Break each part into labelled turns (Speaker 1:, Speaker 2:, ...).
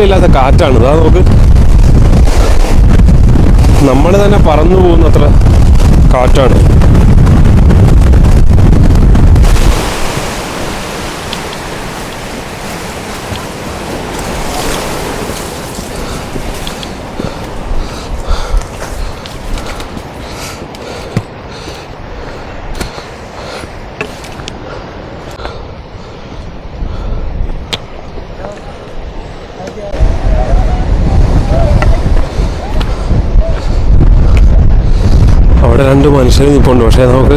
Speaker 1: രക്ഷയില്ലാത്ത കാറ്റാണ്. അതാ നമുക്ക് നമ്മൾ തന്നെ പറന്നു പോകുന്നത്ര കാറ്റാണ്. രണ്ട് മനുഷ്യർ നിൽപ്പുണ്ട് പക്ഷേ നമുക്ക്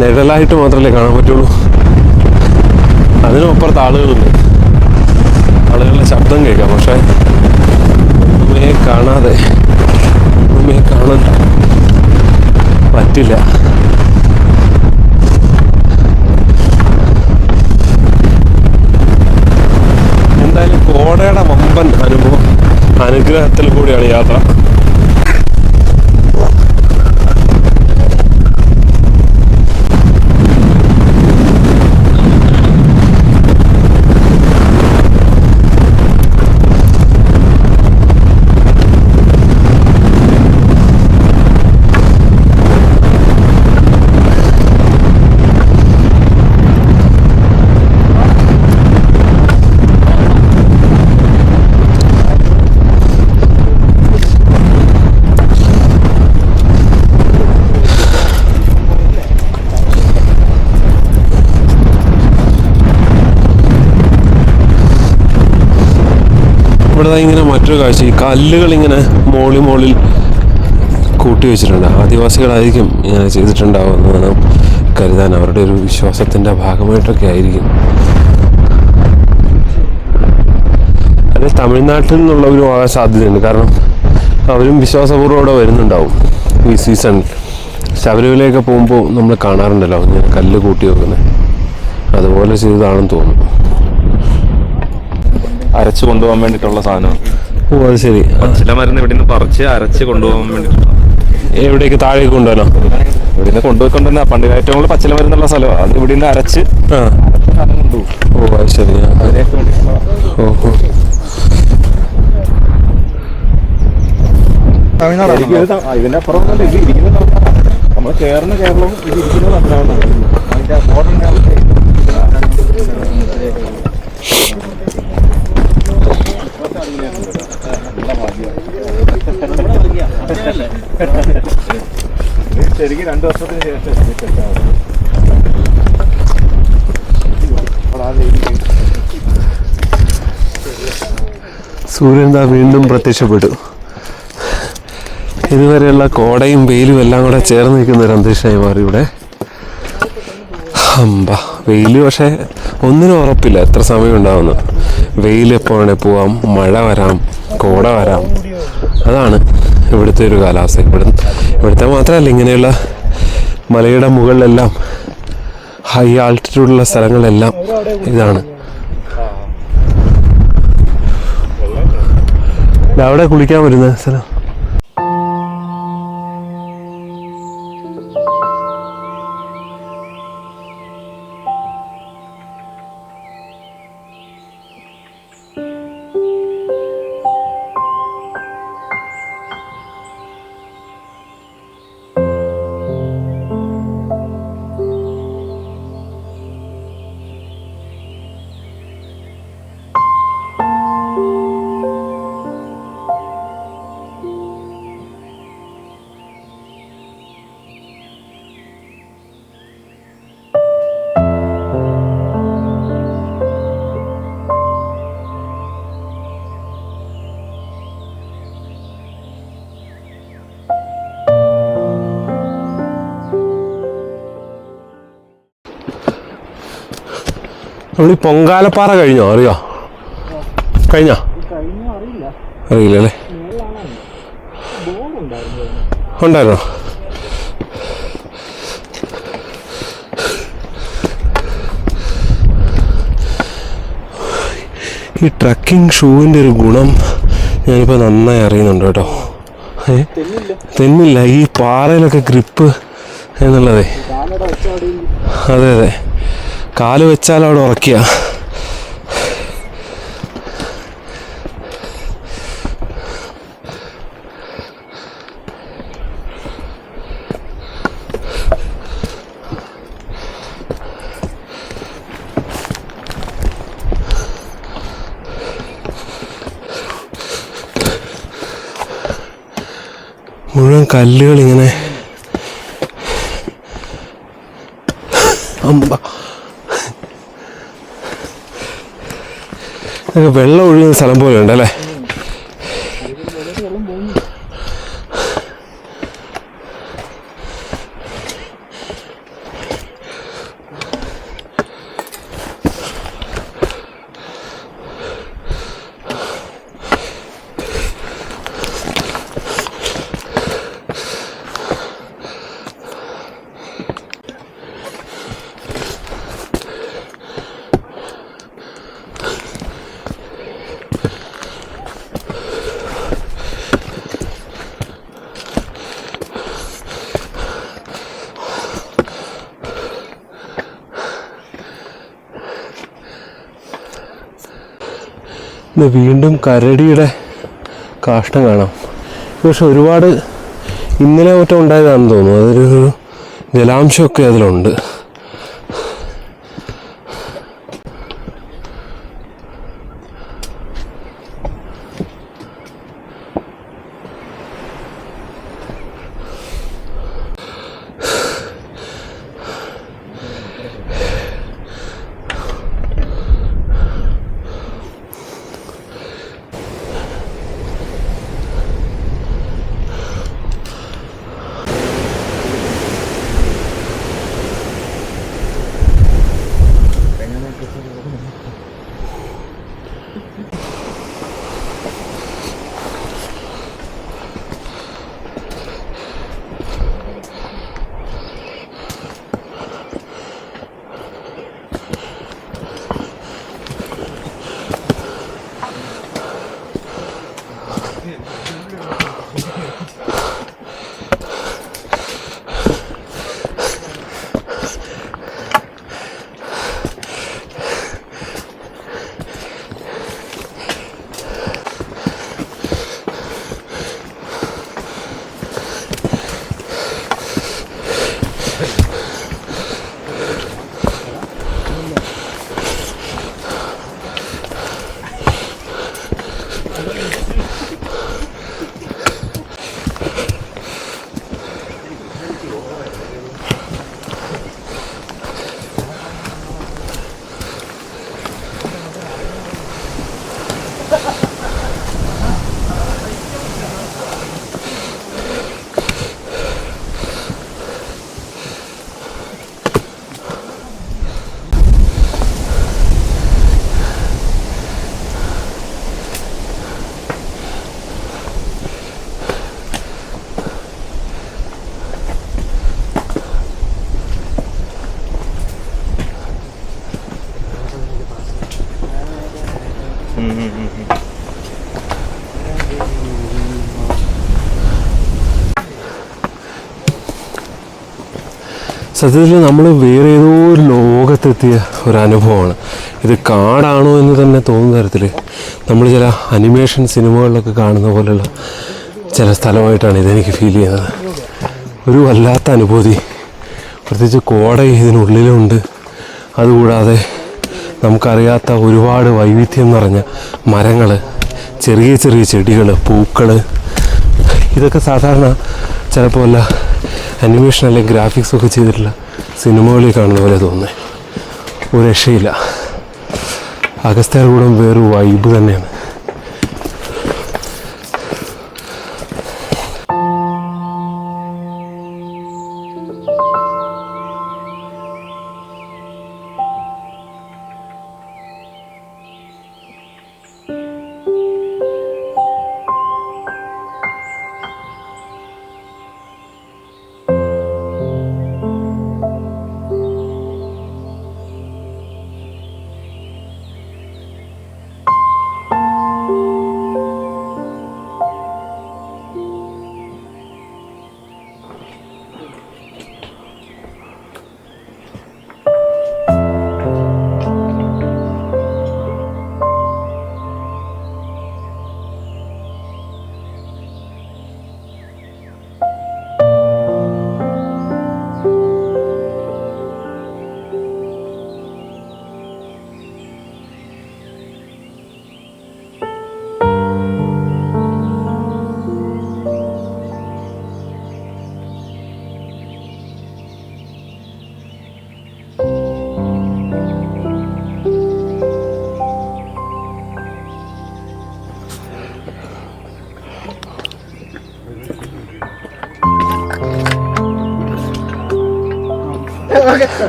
Speaker 1: നിഴലായിട്ട് മാത്രമല്ലേ കാണാൻ പറ്റുള്ളൂ. അതിനപ്പുറത്ത് ആളുകളുണ്ട്. ആളുകളുടെ ശബ്ദം കേൾക്കാം. പക്ഷേ ഒന്നുമേ കാണാതെ ഒന്നുമേ കാണാൻ പറ്റില്ല. എന്തായാലും കോടയുടെ വമ്പൻ അനുഭവം അനുഗ്രഹത്തിൽ കൂടിയാണ് യാത്ര ഇവിടെ ദാ ഇങ്ങനെ മറ്റൊരു കാഴ്ച ഈ കല്ലുകൾ ഇങ്ങനെ മോളി മോളിൽ കൂട്ടി വെച്ചിട്ടുണ്ട്. ആദിവാസികളായിരിക്കും ഇങ്ങനെ ചെയ്തിട്ടുണ്ടാവുമെന്ന് കരുതാൻ അവരുടെ ഒരു വിശ്വാസത്തിന്റെ ഭാഗമായിട്ടൊക്കെ ആയിരിക്കും. അത് തമിഴ്നാട്ടിൽ നിന്നുള്ളവരും ആകാൻ സാധ്യതയുണ്ട്. കാരണം അവരും വിശ്വാസപൂർവം വരുന്നുണ്ടാവും ഈ സീസണിൽ ശബരിമലയൊക്കെ പോകുമ്പോൾ നമ്മൾ കാണാറുണ്ടല്ലോ ഇങ്ങനെ കല്ല് കൂട്ടി വെക്കുന്നത് അതുപോലെ ചെയ്തതാണെന്ന് തോന്നുന്നു.
Speaker 2: അരച്ചു കൊണ്ടുപോകാൻ വേണ്ടിയിട്ടുള്ള സാധനമാണ്.
Speaker 1: ഓ അത് ശരി. ആ,
Speaker 2: ചില മരുന്ന് ഇവിടെ നിന്ന് പറിച്ച് അരച്ച് കൊണ്ടുപോകാൻ വേണ്ടിയിട്ടുള്ള
Speaker 1: എവിടേക്ക് താഴേക്ക് കൊണ്ടുവരണോ?
Speaker 2: ഇവിടെ നിന്ന് കൊണ്ടുപോയിക്കൊണ്ടുവന്ന പണ്ട് ഏറ്റവും കൂടുതൽ പച്ചില മരുന്നുള്ള സ്ഥലമാണ് അത് ഇവിടെ നിന്ന് അരച്ച്
Speaker 1: ആ ഓ അത് ശരി. ഓ ഓ.
Speaker 2: ഇതിന്റെ അപ്പുറം നമ്മൾ കേരള കേരളവും ഇത് ഇരിക്കുന്നത് തമിഴ്നാടാണ് അതിന്റെ ബോർഡർ രണ്ടു വർഷത്തിന് ശേഷം
Speaker 1: സൂര്യൻ വീണ്ടും പ്രത്യക്ഷപ്പെട്ടു. ഇതുവരെയുള്ള കോടയും വെയിലും എല്ലാം കൂടെ ചേർന്ന് നിൽക്കുന്ന ഒരു അന്തരീക്ഷമായി മാറി ഇവിടെ. അമ്പ വെയിൽ പക്ഷേ ഒന്നിനും ഉറപ്പില്ല. എത്ര സമയം ഉണ്ടാവുന്നു? വെയിൽ എപ്പോൾ വേണേൽ പോവാം മഴ വരാം കോട വരാം. അതാണ് ഇവിടുത്തെ ഒരു കാലാവസ്ഥ. ഇവിടെ ഇവിടുത്തെ മാത്രമല്ല ഇങ്ങനെയുള്ള മലയുടെ മുകളിലെല്ലാം ഹൈ ആൾട്ടിറ്റ്യൂഡുള്ള സ്ഥലങ്ങളെല്ലാം ഇതാണ്. അവിടെ കുളിക്കാൻ വരുന്ന സ്ഥലം. നമ്മൾ ഈ പൊങ്കാലപ്പാറ കഴിഞ്ഞോ? അറിയോ? കഴിഞ്ഞോ? അറിയില്ല അല്ലേ ഉണ്ടായിരുന്നോ? ഈ ട്രക്കിംഗ് ഷൂവിന്റെ ഒരു ഗുണം ഞാനിപ്പോൾ നന്നായി അറിയുന്നുണ്ട് കേട്ടോ. തെന്നില്ല. ഈ പാറയിലൊക്കെ ഗ്രിപ്പ് എന്നുള്ളതേ. അതെ അതെ. കാൽ വെച്ചാൽ അവിടെ ഉറക്കുക മുഴുവൻ കല്ലുകൾ ഇങ്ങനെ അമ്പ. വെള്ളം ഒഴുകുന്ന സ്ഥലം പോലെ ഉണ്ടല്ലേ ഇത് വീണ്ടും കരടിയുടെ കാഷ്ടം കാണാം. പക്ഷെ ഒരുപാട് ഇന്നലെ മറ്റോ ഉണ്ടായതാണെന്ന് തോന്നുന്നു. അതൊരു ജലാംശമൊക്കെ അതിലുണ്ട്. സത്യത്തിൽ നമ്മൾ വേറെ ഏതോ ഒരു ലോകത്തെത്തിയ ഒരു അനുഭവമാണ്. ഇത് കാടാണോ എന്ന് തന്നെ തോന്നുന്ന തരത്തിൽ നമ്മൾ ചില അനിമേഷൻ സിനിമകളിലൊക്കെ കാണുന്ന പോലെയുള്ള ചില സ്ഥലമായിട്ടാണ് ഇതെനിക്ക് ഫീൽ ചെയ്യുന്നത്. ഒരു വല്ലാത്ത അനുഭൂതി. പ്രത്യേകിച്ച് കോട ഇതിനുള്ളിലുണ്ട്. അതുകൂടാതെ നമുക്കറിയാത്ത ഒരുപാട് വൈവിധ്യം നിറഞ്ഞ മരങ്ങൾ ചെറിയ ചെറിയ ചെടികൾ പൂക്കൾ ഇതൊക്കെ സാധാരണ ചിലപ്പോൾ വല്ല അനിമേഷൻ അല്ലെങ്കിൽ ഗ്രാഫിക്സ് ഒക്കെ ചെയ്തിട്ടുള്ള സിനിമകളിൽ കാണുന്ന പോലെ തോന്നുന്നത് ഒരു രക്ഷയില്ല. അഗസ്ത്യാർകൂടം വേറൊരു വൈബ് തന്നെയാണ്.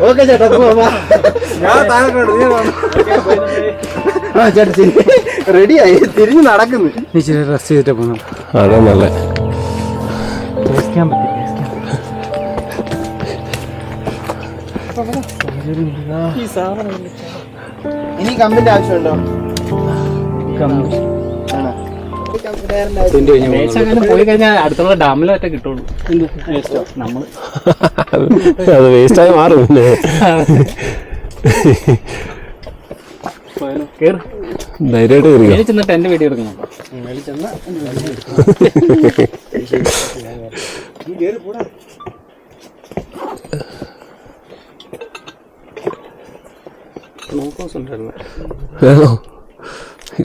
Speaker 3: ഓക്കെ ചേട്ടാ പോവാ
Speaker 2: ഞാൻ
Speaker 3: ആ ചേട്ടാ റെഡിയായി. തിരിഞ്ഞു നടക്കുന്നു. ഇച്ചിരി റെസ്റ്റ് ചെയ്തിട്ട് പോകണം
Speaker 1: അതാ നല്ല.
Speaker 3: ഇനി കമ്പിന്റെ ആവശ്യമുണ്ടോ?
Speaker 4: പോയി കഴിഞ്ഞാൽ അടുത്തുള്ള കിട്ടുള്ളൂ. നമ്മൾ
Speaker 1: അത് വേസ്റ്റായി മാറും പിന്നെ. ധൈര്യമായിട്ട്
Speaker 4: ചെന്നിട്ട് എന്റെ എടുക്കണം.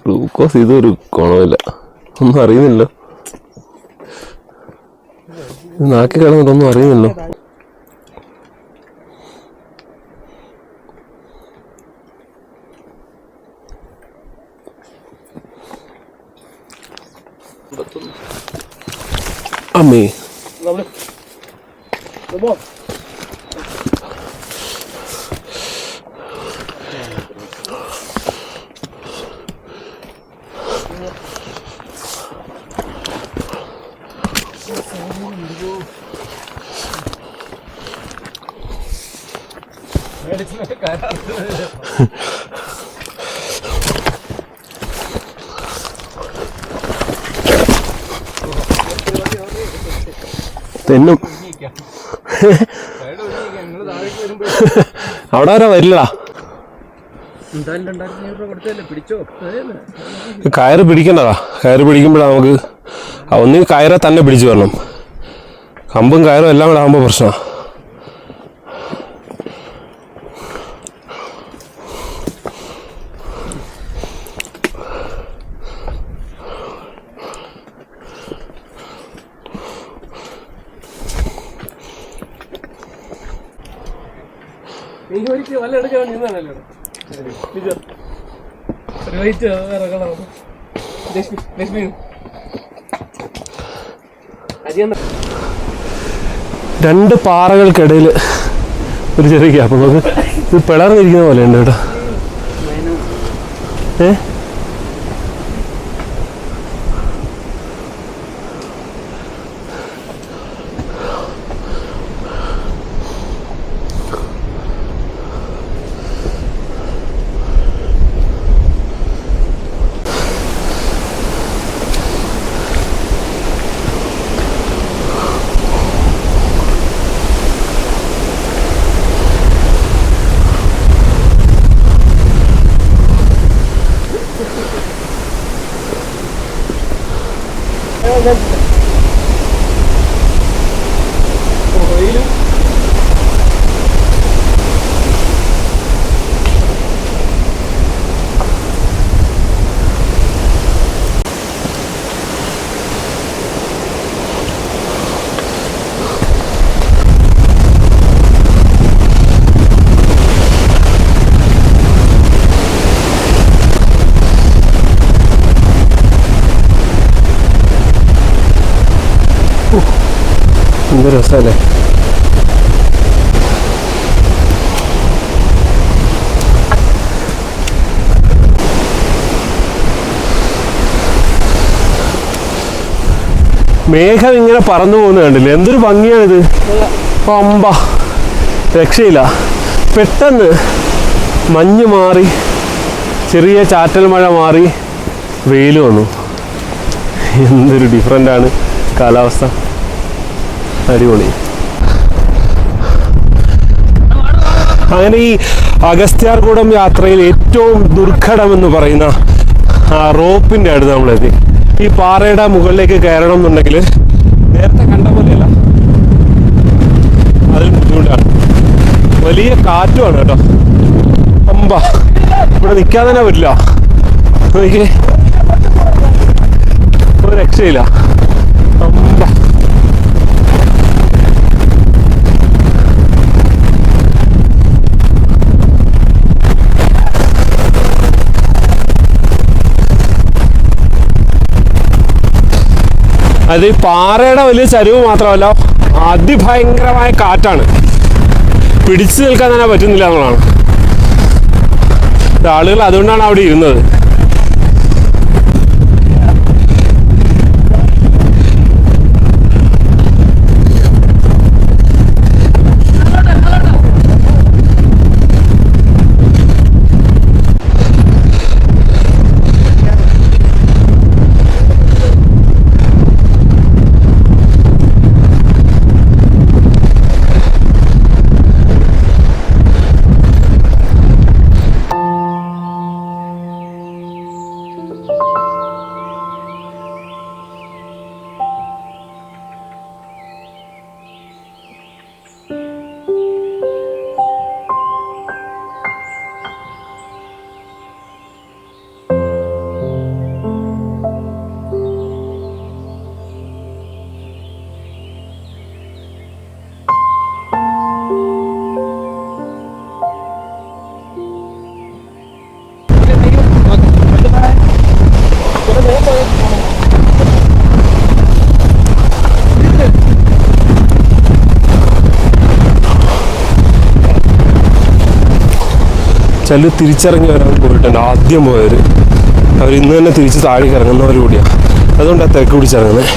Speaker 4: ഗ്ലൂക്കോസ്
Speaker 1: ഇതൊരു ഗുണമില്ല. ഒന്നും അറിയുന്നില്ല നാക്കി കിടന്നിട്ടൊന്നും അറിയുന്നില്ല അമ്മേ. തെന്നും. അവിടെ വരെ
Speaker 4: പിടിച്ചോ
Speaker 1: കയറ് പിടിക്കണ്ടതാ. കയറ് പിടിക്കുമ്പോഴാണ് നമുക്ക്. ആ ഒന്നി കയറെ തന്നെ പിടിച്ചു വരണം. കമ്പും കയറും എല്ലാം കൂടെ ആകുമ്പോൾ പ്രശ്നമാണ്
Speaker 4: നീ ഒരിക്കൽ വല്ല എടുക്കാൻ നിന്നാണല്ലോ വേറെ കളറാണ് ലക്ഷ്മി ലക്ഷ്മി. അരിയെന്ന
Speaker 1: രണ്ട് പാറകൾക്കിടയിൽ ഒരു ചെറിയ ഗ്യാപ്പ് നമുക്ക് ഇത് പിളർന്നിരിക്കുന്ന പോലെ ഉണ്ട് കേട്ടോ Thank you. എന്ത് രസമല്ലേ മേഘം ഇങ്ങനെ പറന്നു പോകുന്ന കണ്ടില്ലേ? എന്തൊരു ഭംഗിയാണിത്. പമ്പ. രക്ഷയില്ല. പെട്ടെന്ന് മഞ്ഞ് മാറി ചെറിയ ചാറ്റൽ മഴ മാറി വെയിൽ വന്നു. എന്തൊരു ഡിഫറെന്റാണ് കാലാവസ്ഥ. അടിപൊളി. അങ്ങനെ ഈ അഗസ്ത്യാർകൂടം യാത്രയിൽ ഏറ്റവും ദുർഘടം എന്ന് പറയുന്ന ആ റോപ്പിന്റെ അടുത്ത് നമ്മളെത്തി ഈ പാറയുടെ മുകളിലേക്ക് കയറണം എന്നുണ്ടെങ്കിൽ നേരത്തെ കണ്ട പോലെയല്ല. അതിൽ ബുദ്ധിമുട്ടാണ്. വലിയ കാറ്റുമാണ് കേട്ടോ. അമ്പ ഇവിടെ നിൽക്കാൻ തന്നെ പറ്റില്ല. രക്ഷയില്ല അമ്പ അത് പാറയുടെ വലിയ ചരിവ് മാത്രമല്ല അതിഭയങ്കരമായ കാറ്റാണ്. പിടിച്ചു നിൽക്കാൻ തന്നെ പറ്റുന്നില്ല എന്നുള്ളതാണ്. ആളുകൾ അതുകൊണ്ടാണ് അവിടെ ഇരുന്നത്. ചിലർ തിരിച്ചിറങ്ങി വരാൻ പോയിട്ടുണ്ട്. ആദ്യം പോയവർ അവർ ഇന്ന് തന്നെ തിരിച്ച് താഴേക്ക് ഇറങ്ങുന്നവർ കൂടിയാണ് അതുകൊണ്ടാണ് തിരക്ക് പിടിച്ചിറങ്ങുന്നത്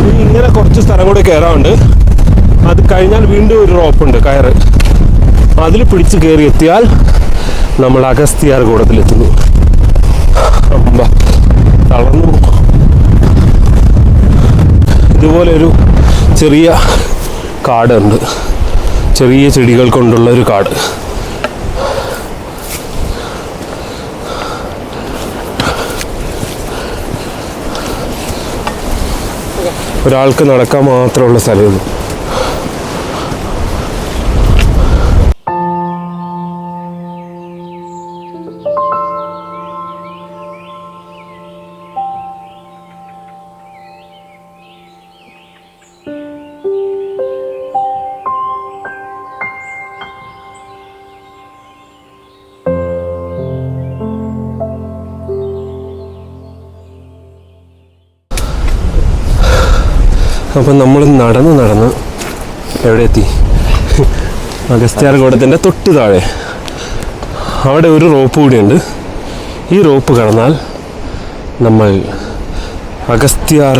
Speaker 1: ഇനി ഇങ്ങനെ കുറച്ച് സ്ഥലം കൂടി കയറാറുണ്ട് അത് കഴിഞ്ഞാൽ വീണ്ടും ഒരു റോപ്പുണ്ട് കയറ് അതിൽ പിടിച്ച് കയറി എത്തിയാൽ നമ്മൾ അഗസ്തിയാർ കൂടത്തിലെത്തുന്നു തളർന്നു. ഇതുപോലെ ഒരു ചെറിയ കാടുണ്ട്. ചെറിയ ചെടികൾ കൊണ്ടുള്ള ഒരു കാട്. ഒരാൾക്ക് നടക്കാൻ മാത്രമുള്ള സ്ഥലമുള്ളൂ അപ്പം നമ്മൾ നടന്ന് നടന്ന് എവിടെ എത്തി? അഗസ്ത്യാർ കൂടത്തിന്റെ തൊട്ട് താഴെ. അവിടെ ഒരു റോപ്പ് കൂടിയുണ്ട്. ഈ റോപ്പ് കടന്നാൽ നമ്മൾ അഗസ്ത്യാർ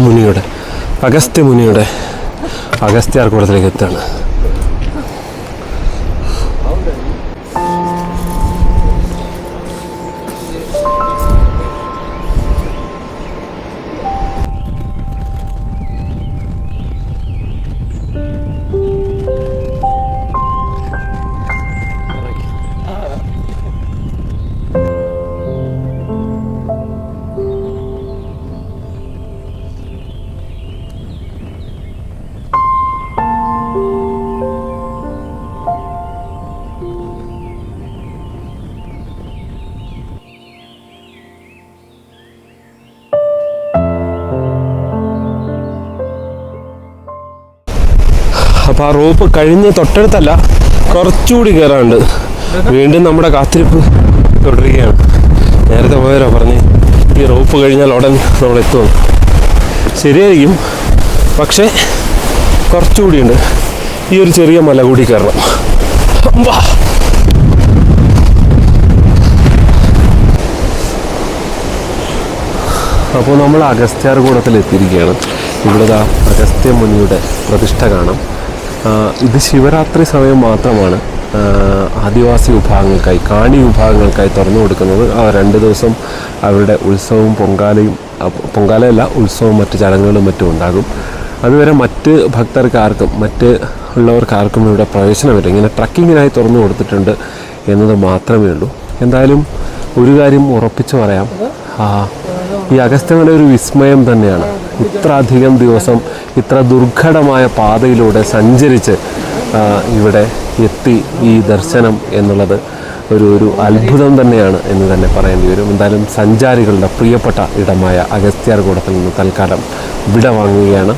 Speaker 1: മുനിയുടെ അഗസ്ത്യ മുനിയുടെ അഗസ്ത്യാർ കൂടത്തിലേക്ക് എത്താണ് അപ്പോൾ ആ റോപ്പ് കഴിഞ്ഞ് തൊട്ടടുത്തല്ല കുറച്ചുകൂടി കയറാണ്ട് വീണ്ടും നമ്മുടെ കാത്തിരിപ്പ് തുടരുകയാണ്. നേരത്തെ പോയവരാ പറഞ്ഞ് ഈ റോപ്പ് കഴിഞ്ഞാൽ ഉടൻ നമ്മൾ എത്തും. ശരിയായിരിക്കും. പക്ഷേ കുറച്ചുകൂടിയുണ്ട് ഈ ഒരു ചെറിയ മല കൂടി കയറണം. വാ! അപ്പോൾ നമ്മൾ അഗസ്ത്യാർ കൂടത്തിൽ എത്തിയിരിക്കുകയാണ് ഇവിടെ അഗസ്ത്യ മുനിയുടെ പ്രതിഷ്ഠ കാണാം. ഇത് ശിവരാത്രി സമയം മാത്രമാണ്. ആദിവാസി വിഭാഗങ്ങൾക്കായി കാണി വിഭാഗങ്ങൾക്കായി തുറന്നു കൊടുക്കുന്നത്. ആ രണ്ട് ദിവസം അവരുടെ ഉത്സവവും പൊങ്കാലയും പൊങ്കാലയല്ല ഉത്സവവും മറ്റ് ചടങ്ങുകളും മറ്റും ഉണ്ടാകും. അതുവരെ മറ്റ് ഭക്തർക്കാർക്കും മറ്റ് ഉള്ളവർക്കാർക്കും ഇവിടെ പ്രവേശനമില്ല ഇങ്ങനെ ട്രക്കിങ്ങിനായി തുറന്നു കൊടുത്തിട്ടുണ്ട് എന്നത് മാത്രമേ ഉള്ളൂ. എന്തായാലും ഒരു കാര്യം ഉറപ്പിച്ചു പറയാം. ഈ അഗസ്ത്യമല ഒരു വിസ്മയം തന്നെയാണ്. ഇത്ര അധികം ദിവസം ഇത്ര ദുർഘടമായ പാതയിലൂടെ സഞ്ചരിച്ച് ഇവിടെ എത്തി ഈ ദർശനം എന്നുള്ളത് ഒരു ഒരു അത്ഭുതം തന്നെയാണ് എന്ന് തന്നെ പറയേണ്ടി വരും. എന്തായാലും സഞ്ചാരികളുടെ പ്രിയപ്പെട്ട ഇടമായ അഗസ്ത്യാർകൂടത്തിൽ നിന്ന് തൽക്കാലം വിട വാങ്ങുകയാണ്